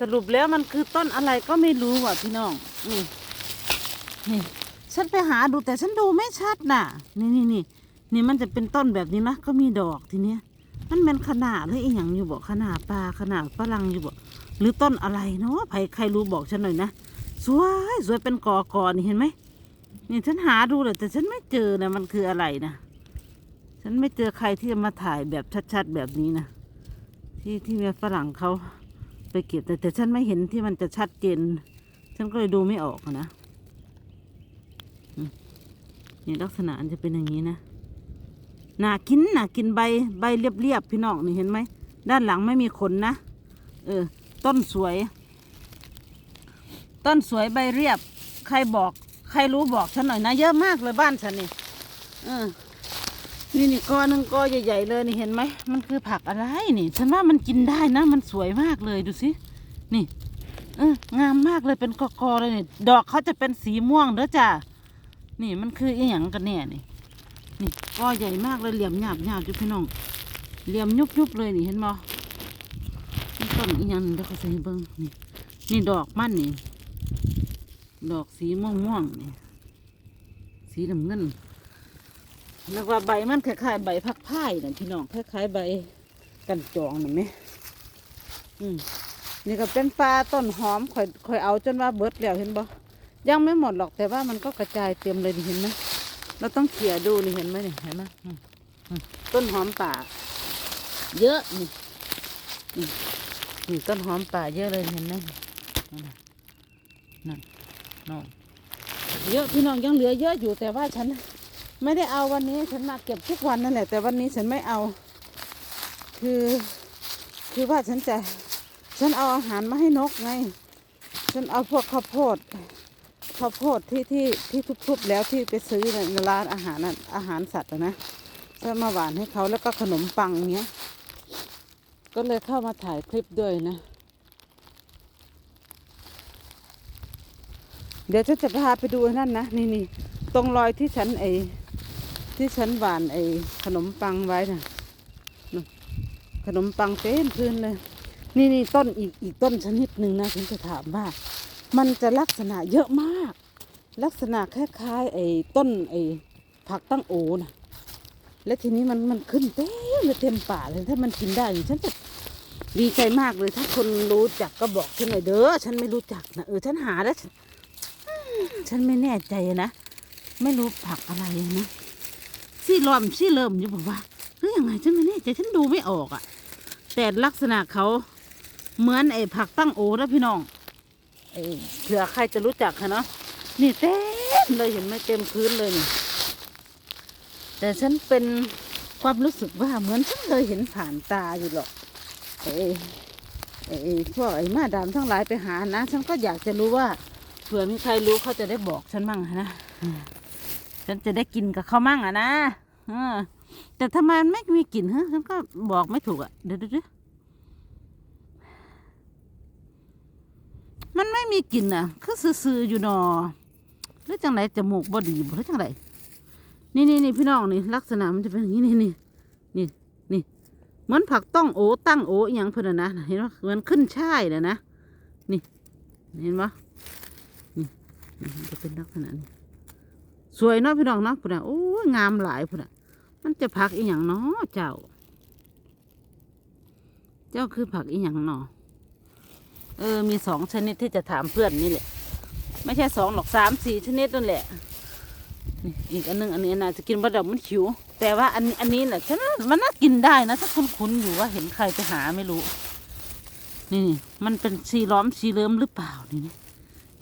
สรุปแล้วมันคือต้นอะไรก็ไม่รู้ว่ะพี่น้อง นี่ นี่ ฉันไปหาดูแต่ฉันดูไม่ชัดน่ะ นี่นี่นี่นี่มันจะเป็นต้นแบบนี้นะก็มีดอกทีเนี้ย มันเป็นขนาดหรืออีหยังอยู่บอกขนาดปลาขนาดฝรั่งอยู่บอกหรือต้นอะไรเนาะใครใครรู้บอกฉันหน่อยนะสวยสวยเป็นกอกอนี่เห็นไหมนี่ฉันหาดูเลยแต่ฉันไม่เจอนะมันคืออะไรนะฉันไม่เจอใครที่จะมาถ่ายแบบชัดๆแบบนี้นะที่ที่เมียฝรั่งเขา ไปเก็บแต่แต่ฉันไม่เห็นที่มันจะชัดเจน ฉันก็เลยดูไม่ออกนะนี่ลักษณะจะเป็นอย่างนี้นะน่ากินน่ากินใบใบเรียบๆพี่น้องนี่เห็นไหมด้านหลังไม่มีขนนะเออ ต้นสวย ต้นสวยใบเรียบ ใครบอก ใครรู้บอกฉันหน่อยนะ เยอะมากเลยบ้านฉันนี่เออ นี่นี่กอหนึ่งก้อนใหญ่ๆเลยนี่เห็นไหมมันคือผักอะไรนี่ ฉันว่ามันกินได้นะ มันสวยมากเลยดูสินี่เอองามมากเลยเป็นกอกอเลยนี่ดอกเขาจะเป็นสีม่วงเด้อจ้านี่มันคืออีหยังกันเนี่ยนี่นี่ก้อใหญ่มากเลยเหลี่ยมหยาบหยาบจุพี่น้องเหลี่ยมยุบยุบเลยนี่เห็นบ่นี่ต้นอีหยังเดี๋ยวเขาใส่เบิ้งนี่นี่ดอกมันนี่ ดอกสีม่วงม่วงนี่สีน้ำเงิน แล้วว่าใบมันคล้ายๆใบพักพายนะพี่น้องคล้ายๆใบกันจองนะไหมอืมนี่ก็เป็นปลาต้นหอมข่อยข่อยเอาจนว่าเบิดแล้วเห็นบ่ยังไม่หมดหรอกแต่ว่ามันก็กระจายเต็มเลยนี่เห็นไหมเราต้องเขี่ยดูนี่เห็นไหมนี่เห็นไหมต้นหอมป่า เยอะนี่นี่ต้นหอมป่าเยอะเลยเห็นไหมนั่นน่ะนั่นน้องเยอะพี่น้องยังเหลือเยอะอยู่แต่ว่าฉัน ไม่ได้เอาวันนี้ฉันมาเก็บทุกวันนั่นแหละ แต่วันนี้ฉันไม่เอา คือ คือว่าฉันจะ ฉันเอาอาหารมาให้นกไง ฉันเอาพวกข้าวโพดข้าวโพดที่ที่ที่ทุบๆแล้วที่ไปซื้อในร้านอาหารน่ะอาหารสัตว์อะนะฉันมาหวานให้เขาแล้วก็ขนมปังเนี้ย ก็เลยเข้ามาถ่ายคลิปด้วยนะ เดี๋ยวฉันจะพาไปดูนั่นนะ นี่นี่ตรงรอยที่ฉันไอ ที่ฉันหวานไอ้ขนมปังไว้นะ่ะขนมปังเต็มพื้นเลย นี่นี่ต้นอีกอีกต้นชนิดหนึ่งนะฉันจะถามว่า มันจะลักษณะเยอะมาก ลักษณะคล้ายๆไอ้ต้นไอ้ผักตั้งโอนะและทีนี้มันมันขึ้นเต็มเลยเต็มป่าเลยถ้ามันกินได้ฉันจะดีใจมากเลยถ้าคนรู้จักก็บอกฉันหน่อยเด้อฉันไม่รู้จักนะเออฉันหาแล้วฉันไม่แน่ใจนะ ไม่รู้ผักอะไรนะ ซี่ลอมซี่เริ่มอยู่บอกว่าหรือยังไงฉันไม่แน่ใจฉันดูไม่ออกอะแต่ลักษณะเขาเหมือนไอ้ผักตั้งโอนะพี่น้องไอ้เผื่อใครจะรู้จักค่ะเนาะนี่เต็มเลยเห็นไหมเต็มพื้นเลยนี่แต่ฉันเป็นความรู้สึกว่าเหมือนฉันเคยเห็นผ่านตาอยู่หรอกไอ้ไอ้ไอ้พวกไอ้มาดามทั้งหลายไปหานะ ฉันก็อยากจะรู้ว่าเผื่อมีใครรู้เขาจะได้บอกฉันมั่งนะ ฉันจะได้กินกับเขามั่งอะนะเออแต่ทำไมมันไม่มีกลิ่นฮะฉันก็บอกไม่ถูกอะเดี๋ยวเดี๋ยวมันไม่มีกลิ่นอะคือซื่อๆอยู่นอหรือจังไรจมูกบอดีบ่หรือจังไรนี่นี่นี่พี่น้องนี่ลักษณะมันจะเป็นอย่างนี้นี่นี่นี่นี่เหมือนผักต้องโอตั้งโออย่างเพื่อนนะเห็นไหมเหมือนขึ้นช่ายเลยนะนี่เห็นไหมนี่จะเป็นลักษณะนี้ สวยเนาะพี่น้องเนาะพุ่นน่ะโอ้ยงามหลายพุ่นน่ะ มันจะผักอีหยังเนาะเจ้า เจ้าคือผักอีหยังเนาะเออ มีสองชนิดที่จะถามเพื่อนนี่แหละ ไม่ใช่สองหรอกสามสี่ชนิดนั่นแหละนี่อีกอันหนึงอันนี้น่าจะกินบะดอกมันขิว แต่ว่าอันอันนี้แหละฉันมันน่ากินได้นะถ้าคุ้นๆอยู่ว่าเห็นใครไปหาไม่รู้ นี่นี่มันเป็นสีล้อมสีเลิมหรือเปล่านี่นี่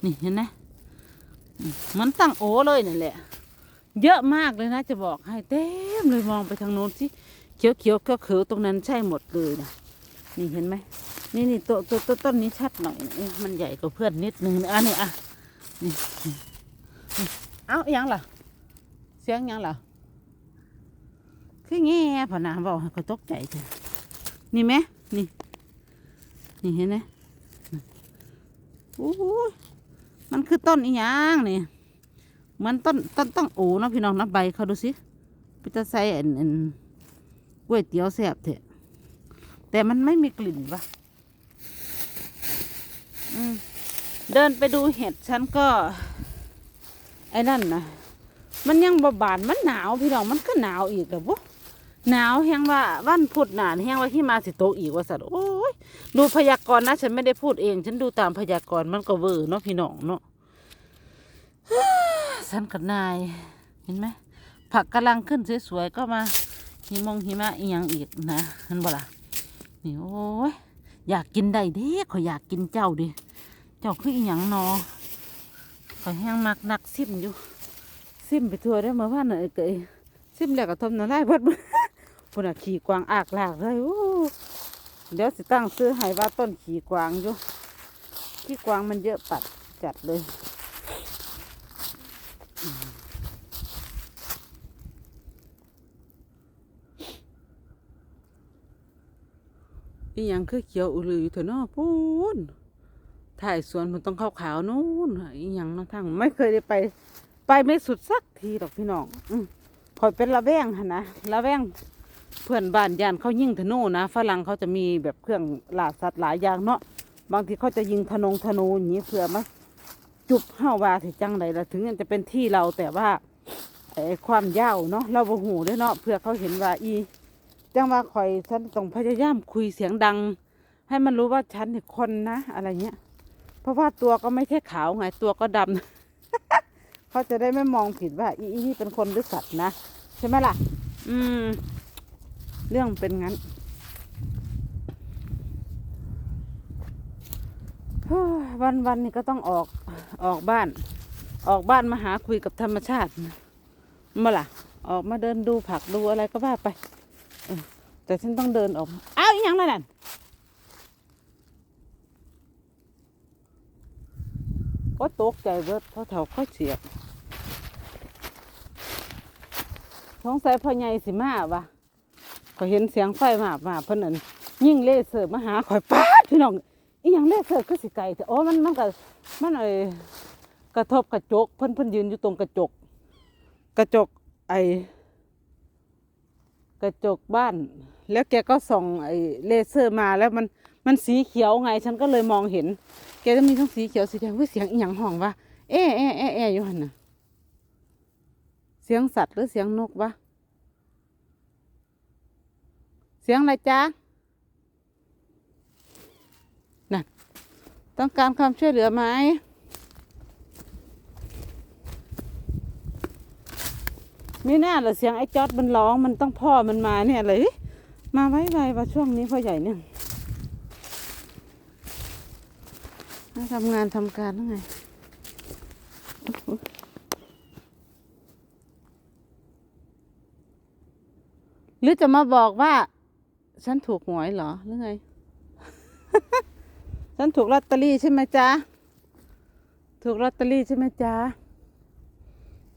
นี่เห็นไหม มันตั้งโอเลยนั่นแหละ เยอะมากเลยนะ จะบอกให้เต็มเลยมองไปทางโน้นที่เขียวเขียวเขียวเขียวตรงนั้นใช่หมดเลยนะนี่เห็นไหมนี่นี่ตัวตัวตต้นนี้ชัดหน่อยมันใหญ่กว่าเพื่อนนิดนึงนะอันนี้อะนี่เอ้าอยังล่ะ เสียงยังล่ะคือแง่พอนาบอกก็ตกใจจ้ะนี่ไหมนี่ นี่เห็นไหมโอ้ มันคือต้นอีหยังนี่เหมือนต้นต้นต้องโอเนะพี่น้องนะใบเขาดูสิพิจาใส่อันอันก๋วยเตี๋ยวแซ่บเถอะแต่มันไม่มีกลิ่นปะเดินไปดูเห็ดฉันก็ ไอ้นั่นนะมันยังบบานมันหนาวพี่น้องมันก็หนาวอีกแล้วบุ หนาวแฮงว่าวันพุธหนานแฮงว่าที่มาสิโตกอีกว่าสัตว์โอ้ยดูพยากรณ์นะ ฉันไม่ได้พูดเอง ฉันดูตามพยากรณ์มันก็เวอร์เนาะพี่น้องเนาะฉันกับนายเห็นไหมผักกำลังขึ้นสวยๆก็มาหิมงหิมะอียงอีกนะเห็นบ่ล่ะนี่โอ้ยอยากกินได้เด้ขอยอยากกินเจ้าดิเจ้าคืออีหยังนอขอยแห้งมักนักซิมอยู่ซิมไปทัวได้อเมื่อวานน่ะเอ้ยเกยซิมแล้วก็ทมน้ำลายเบิด พุ่นขี่กวางอากลากเลยโอ้เดี๋ยวสิตั้งซื้อให้ว่าต้นขี่กวางอยู่ขี่กวางมันเยอะปัดจัดเลยอีหยังคือเขียวอุลืออยู่เถอะเนาะพูนถ่ายสวนมันต้องขาวๆนู่นอีหยังเนาทั้งไม่เคยได้ไป ไปไม่สุดสักทีดอกพี่น้อง อืมคอยเป็นระแวงหนนะระแวง เพื่อนบ้านยานเขายิงธนูนะฝรั่งเขาจะมีแบบเครื่องล่าสัตว์หลายอย่างเนาะบางทีเขาจะยิงธนงธนูอย่างนี้เพื่อมาจุบเห้าวาสิจังใดละถึงจะเป็นที่เราแต่ว่าไอ้ความยาวเนาะเราบ่หูด้อเนาะเพื่อเขาเห็นว่าอีจังว่าคอยฉันต้องพยายามคุยเสียงดัง ให้มันรู้ว่าฉันเนี่ยคนนะอะไรเงี้ย เพราะว่าตัวก็ไม่ใช่ขาวไงตัวก็ดำเขาจะได้ไม่มองผิดว่าอีอีนี่เป็นคนหรือสัตว์นะใช่ไหมล่ะ อืม เรื่องเป็นงั้นวันวันนี้ก็ต้องออกออกบ้าน ออกบ้านมาหาคุยกับธรรมชาติมาล่ะ ออกมาเดินดูผักดูอะไรก็ว่าไปแต่ฉันต้องเดินออกอ้าวอีหยังนั่นก็ตกใจเบิดเพราะเถาค่อยเสียบสงสัยพ่อใหญ่สิมาวะ ข่อยเห็นเสียงไฟมามาเพิ่นนั่นยิ่งเลเซอร์มาหาข่อยป้าดพี่น้องอีหยังเลเซอร์คือสิไกลแต่โอ้มันมันก็มันเอ้กระทบกระจก เพิ่นเพิ่นยืนอยู่ตรงกระจก กระจกไอกระจกบ้าน แล้วแกก็ส่องไอ้เลเซอร์มาแล้วมันมันสีเขียวไง ฉันก็เลยมองเห็น แกจะมีทั้งสีเขียวสีแดงเฮ้ยเสียงอีหยังห้องวะเอ๊ะเอ๊ะเอ๊ะเอ๊ะอยู่หันน่ะเสียงสัตว์หรือเสียงนกวะ เสียงอะไรจ๊ะน่ะต้องการความช่วยเหลือไหมไม่แน่หรอเสียงไอ้จอดมันร้องมันต้องพ่อมันมาเนี่ยเลย มาไว้ไวว่าช่วงนี้พ่อใหญ่เนี่ยทำงานทำการยังไงหรือจะมาบอกว่า ฉันถูกหวยเหรอหรือไง ฉันถูกลอตเตอรี่ใช่ไหมจ๊ะ ถูกลอตเตอรี่ใช่ไหมจ๊ะ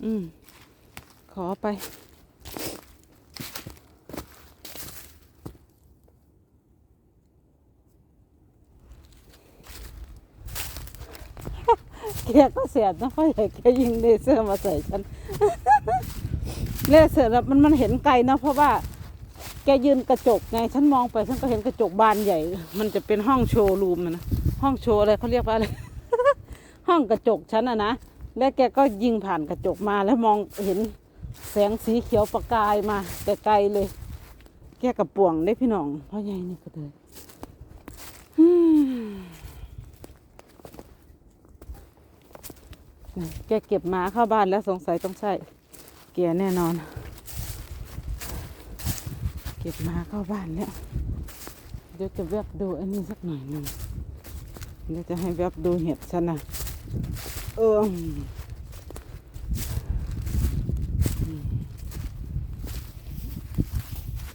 อืม ขอไป แกก็เสียดนะเพราะใหญ่แกยิงเลเซอร์มาใส่ฉัน เลเซอร์มันมันเห็นไกลนะเพราะว่า แกยืนกระจกไงฉันมองไปฉันก็เห็นกระจกบานใหญ่ มันจะเป็นห้องโชว์รูมนะห้องโชว์อะไรเขาเรียกว่าอะไร ห้องกระจกฉันอะนะแล้วแกก็ยิงผ่านกระจกมาแล้วมองเห็นแสงสีเขียวประกายมาแต่ไกลเลย แกกระป่วงได้พี่น้องพ่อใหญ่นี่ก็เลยแกเก็บหมาเข้าบ้านแล้วสงสัยต้องใช่เกียร์แน่นอน ก็บมาเข้าบ้านแล้ว เดี๋ยวจะแวบดูอันนี้สักหน่อยหนึ่งเดี๋ยวจะให้แวบดูเห็ดฉันนะเอออืม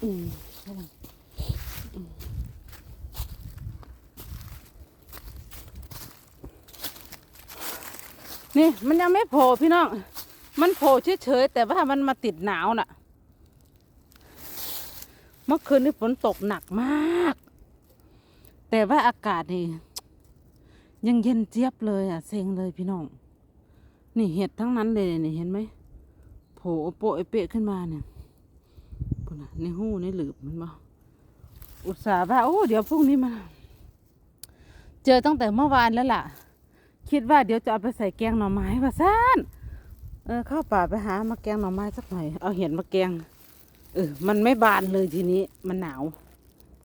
อืมใช่ละอืมนี่มันยังไม่โผล่พี่น้อง มันโผล่เฉยๆแต่ว่ามันมาติดหนาวน่ะ เมื่อคืนนี่ฝนตกหนักมาก แต่ว่าอากาศนี่ยังเย็นเจี๊ยบเลยอะเซ็งเลยพี่น้อง นี่เห็ดทั้งนั้นเลยนี่เห็นไหมโผล่โปะเปะขึ้นมาเนี่ยปุ่นในหู้ในหลืบมันบ่อุตส่าห์ว่าโอ้เดี๋ยวพรุ่งนี้มาเจอตั้งแต่เมื่อวานแล้วล่ะ คิดว่าเดี๋ยวจะเอาไปใส่แกงหน่อไม้ว่าซ่านเออเข้าป่าไปหามาแกงหน่อไม้สักหน่อยเอาเห็ดมาแกง เออ มันไม่บานเลยทีนี้ มันหนาว